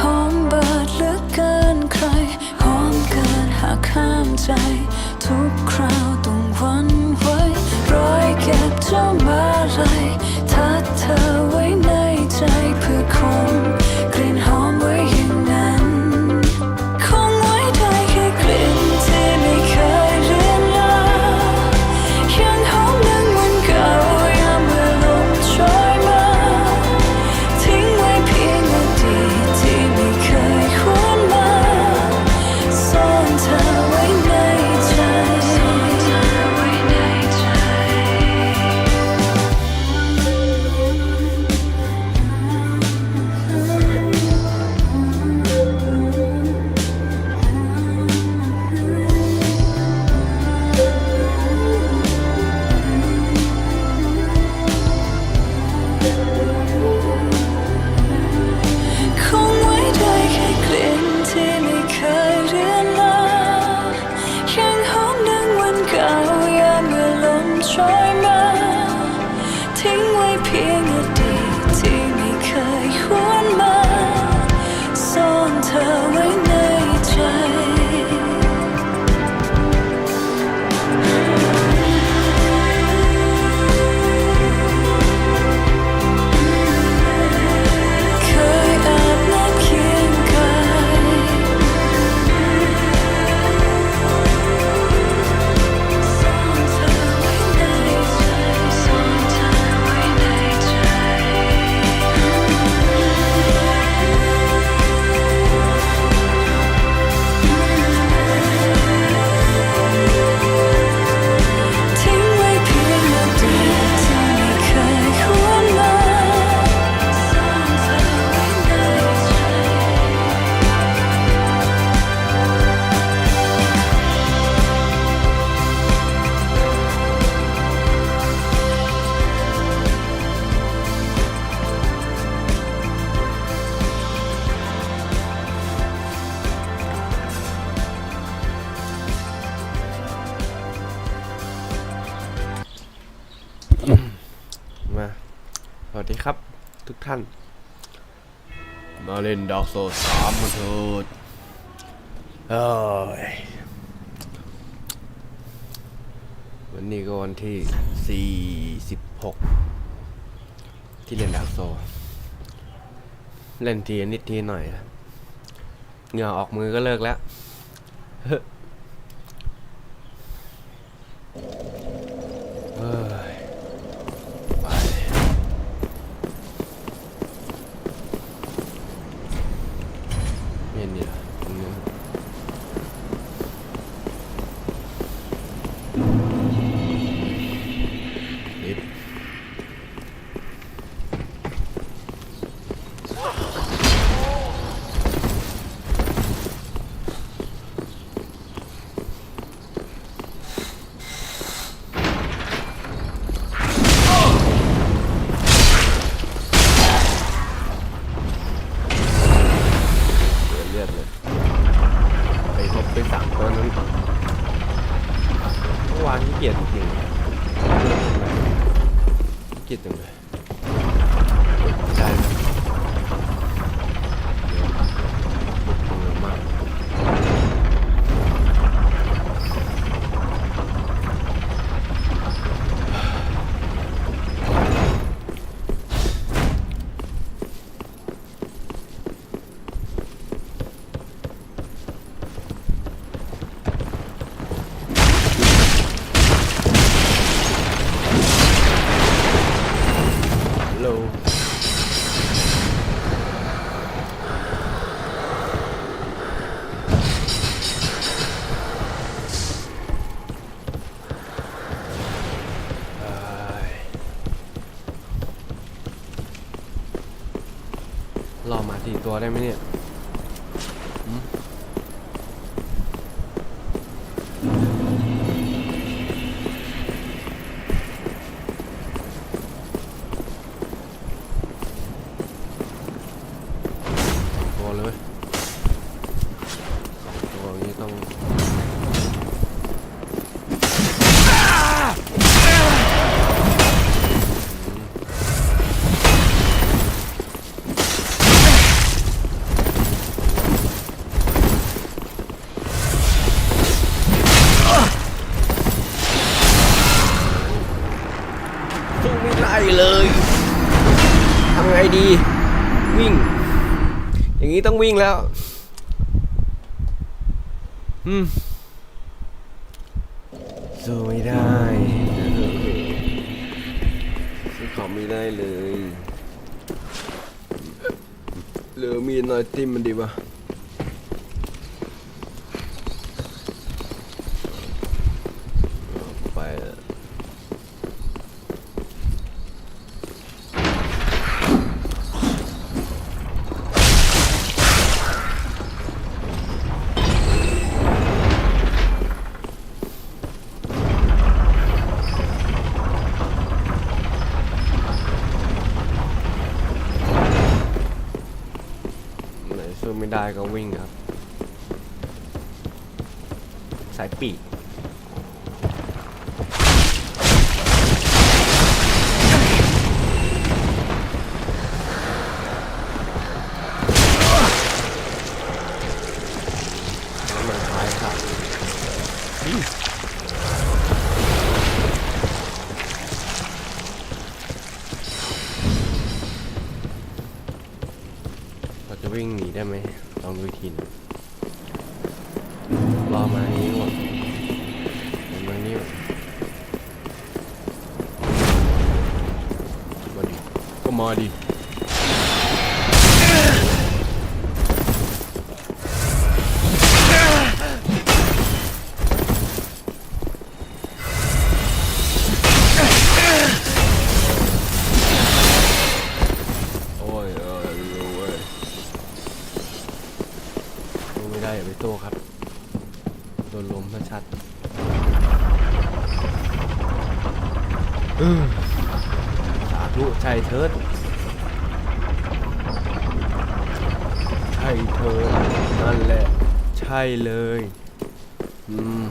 หอมเบิดเลือเกินใคร หอมเกินหากข้ามใจ ทุกคราวต้องวันไว้รอยเก็บเจ้ามาไร ท่าน มาเล่นดอกโซสามมาเถิดเอ้วันนี้ก็วันที่สี่สิบหกที่เล่นดอกโซ เล่นทีนิดทีหน่อยเหงื่อออกมือก็เลิกแล้ว ขี้เกียจจริงขี้เกียจจังเลย ได้ไหมเนี่ย งนี้ต้องวิ่งแล้ว อืมสู้ไม่ได้สู้เขาไม่ได้เลยเหลือมีดหน่อยติมมันดีปะเอาไปละ ไม่ได้ก็วิ่งครับ สายปีก วิ่งหนีได้ไหมลองดูอีกทีหนึงรอมานี้ก่อนเห็นมานี้ก่อนมาดิก็มาดิ นั่นแหละ ใช่เลยอืม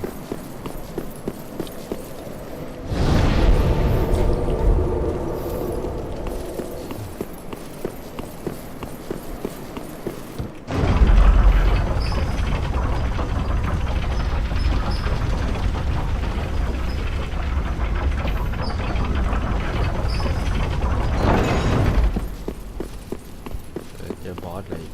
เออเจอบอสอะไรอีก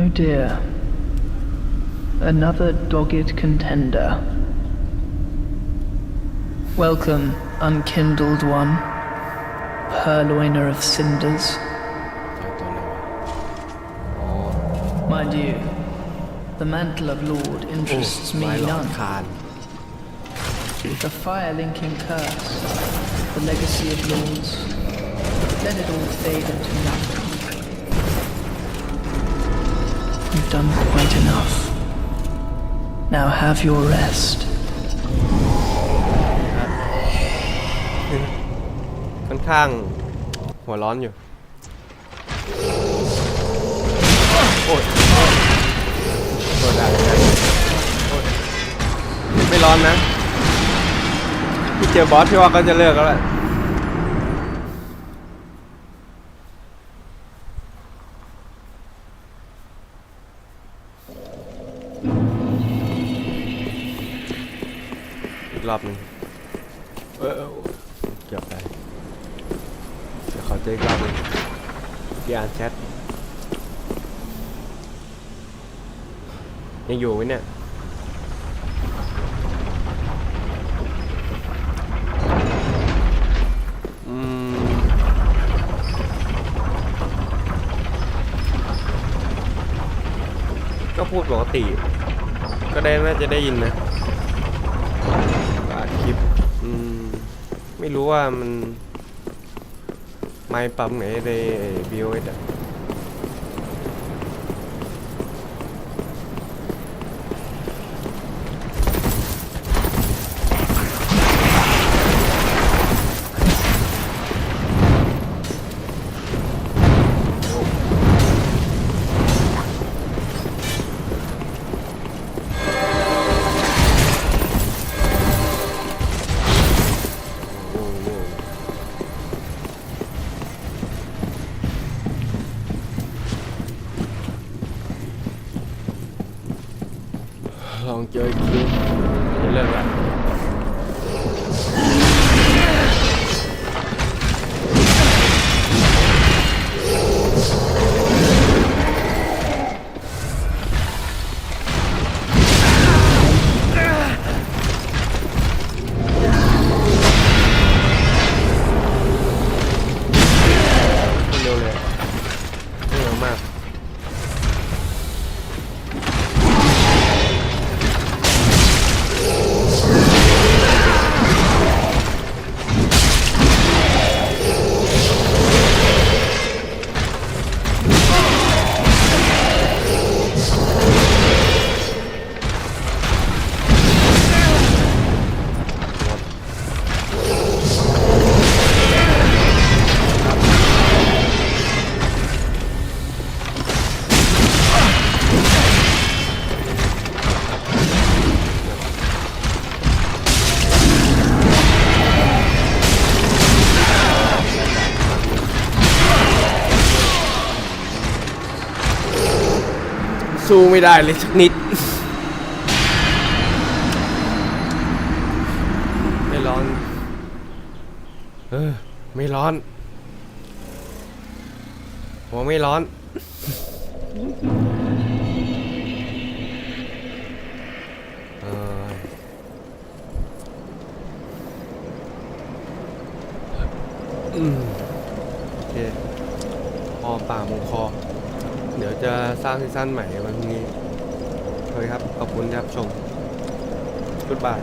Oh dear. Another dogged contender. Welcome, unkindled one, purloiner of cinders. Mind you, the mantle of Lord interests me oh, none. The fire-linking curse, the legacy of lords, let it all fade into nothing. You've done quite enough. Now have your rest. ค่อนข้างหัวร้อนอยู่ โอ้ยตัวได้ไม่ร้อนนะพี่เจอบอสพี่ว่าก็จะเลิกแล้วแหละ รอบหนึ่งเออเออเกือบไปเดี๋ยวขอเจออีกรอบหนึงพี่อ่านแชทยังอยู่ไหมเนี่ยอืมก็พูดปกติ ก็ได้น่าจะได้ยินนะ รู้ว่ามัน ไม่ปั๊มไหนในบีโอเอสอะ ทองเจออีกทีจะเลิกละ สู้ไม่ได้เลยสักนิดไม่ร้อน เออ ไม่ร้อนหัวไม่ร้อน เอออืมโอเคพอป่ากหมูคอ เดี๋ยวจะสร้างซีซั่นใหม่วันพรุ่งนี้โอเคครับ ขอบคุณที่รับชมกุดบาย